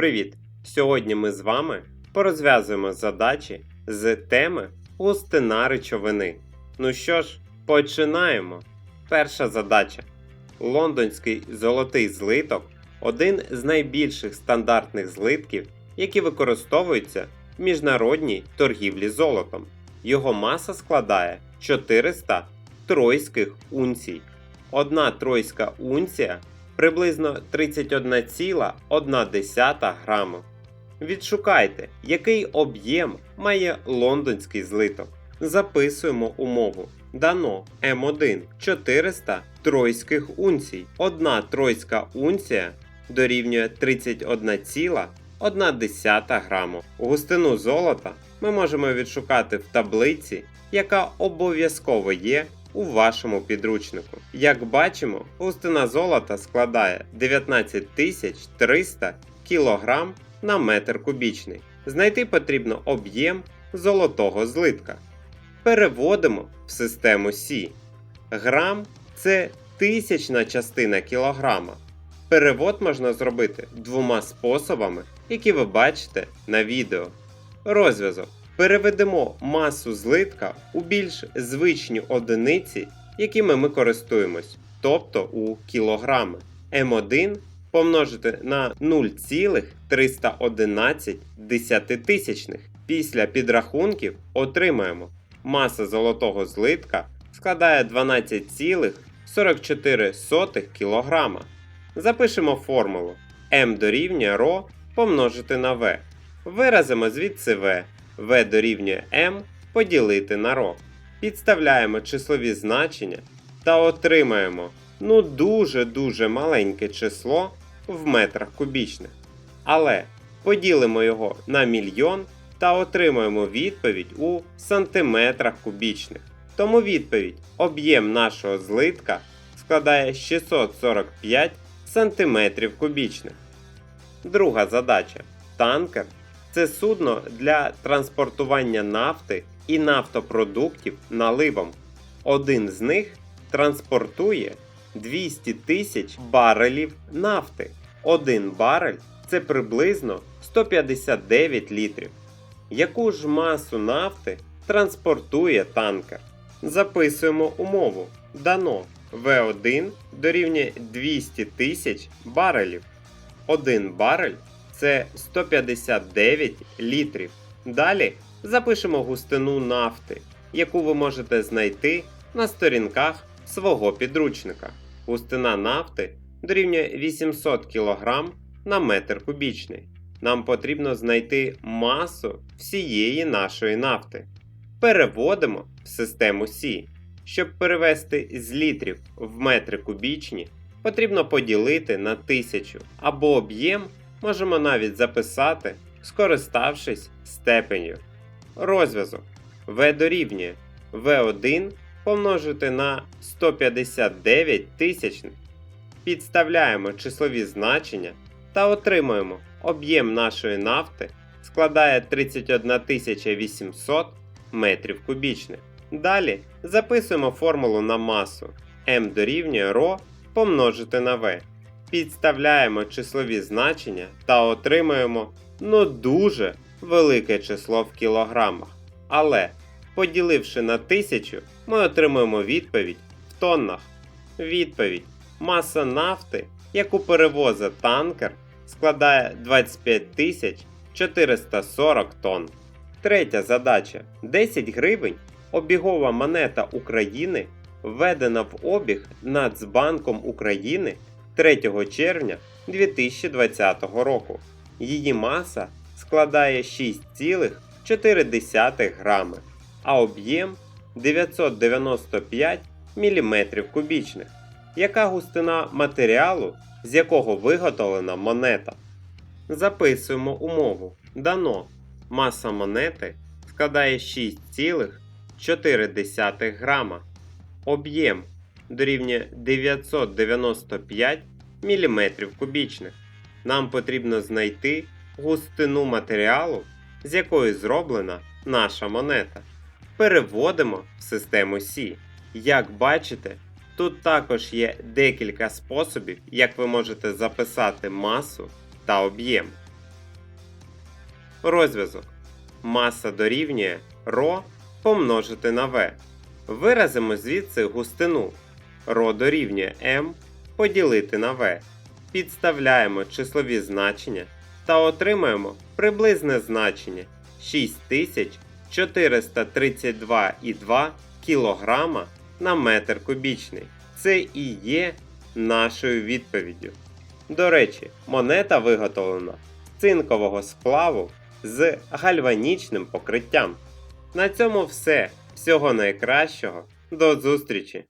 Привіт! Сьогодні ми з вами порозв'язуємо задачі з теми густина речовини. Ну що ж, починаємо. Перша задача. Лондонський золотий злиток один з найбільших стандартних злитків, які використовуються в міжнародній торгівлі золотом. Його маса складає 400 тройських унцій. Одна тройська унція приблизно 31,1 граму. Відшукайте, який об'єм має лондонський злиток. Записуємо умову. Дано М1 400 тройських унцій. Одна тройська унція дорівнює 31,1 граму. Густину золота ми можемо відшукати в таблиці, яка обов'язково є у вашому підручнику. Як бачимо, густина золота складає 19300 кг на метр кубічний. Знайти потрібно об'єм золотого злитка. Переводимо в систему Сі. Грам це тисячна частина кілограма. Перевод можна зробити двома способами, які ви бачите на відео. Розв'язок. Переведемо масу злитка у більш звичні одиниці, якими ми користуємось, тобто у кілограми. М1 помножити на 0,311 десятитисячних. Після підрахунків отримаємо маса золотого злитка складає 12,44 кг. Запишемо формулу m дорівнює ρ помножити на v. Виразимо звідси v. v дорівнює m поділити на ρ. Підставляємо числові значення та отримаємо ну дуже-дуже маленьке число в метрах кубічних. Але поділимо його на мільйон та отримаємо відповідь у сантиметрах кубічних. Тому відповідь об'єм нашого злитка складає 645 сантиметрів кубічних. Друга задача. Танкер це судно для транспортування нафти і нафтопродуктів наливом. Один з них транспортує 200 тисяч барелів нафти. Один барель це приблизно 159 літрів. Яку ж масу нафти транспортує танкер? Записуємо умову. Дано В1 дорівнює 200 тисяч барелів. Один барель це 159 літрів. Далі запишемо густину нафти, яку ви можете знайти на сторінках свого підручника. Густина нафти дорівнює 800 кг на метр кубічний. Нам потрібно знайти масу всієї нашої нафти. Переводимо в систему Сі. Щоб перевести з літрів в метри кубічні, потрібно поділити на 1000 або об'єм можемо навіть записати, скориставшись степенью. Розв'язок В дорівнює В1 помножити на 159 тисячних. Підставляємо числові значення та отримуємо об'єм нашої нафти складає 31 800 метрів кубічних. Далі записуємо формулу на масу m дорівнює ρ помножити на v. Підставляємо числові значення та отримуємо ну дуже велике число в кілограмах. Але поділивши на 1000, ми отримуємо відповідь в тоннах. Відповідь маса нафти, яку перевозить танкер, складає 25 440 тонн. Третя задача: 10 гривень обігова монета України введена в обіг Нацбанком України 3 червня 2020 року. Її маса складає 6,4 грами, а об'єм 995 мм кубічних. Яка густина матеріалу, з якого виготовлена монета? Записуємо умову. Дано маса монети складає 6,4 грама. Об'єм дорівнює 995 мм кубічних. Нам потрібно знайти густину матеріалу, з якої зроблена наша монета. Переводимо в систему Сі. Як бачите, тут також є декілька способів, як ви можете записати масу та об'єм. розв'язок. Маса дорівнює ρ помножити на В. Виразимо звідси густину. Ρ дорівнює М поділити на В. Підставляємо числові значення та отримаємо приблизне значення 6432,2 кг на метр кубічний. Це і є нашою відповіддю. До речі, монета виготовлена з цинкового сплаву з гальванічним покриттям. На цьому все. Всього найкращого. До зустрічі!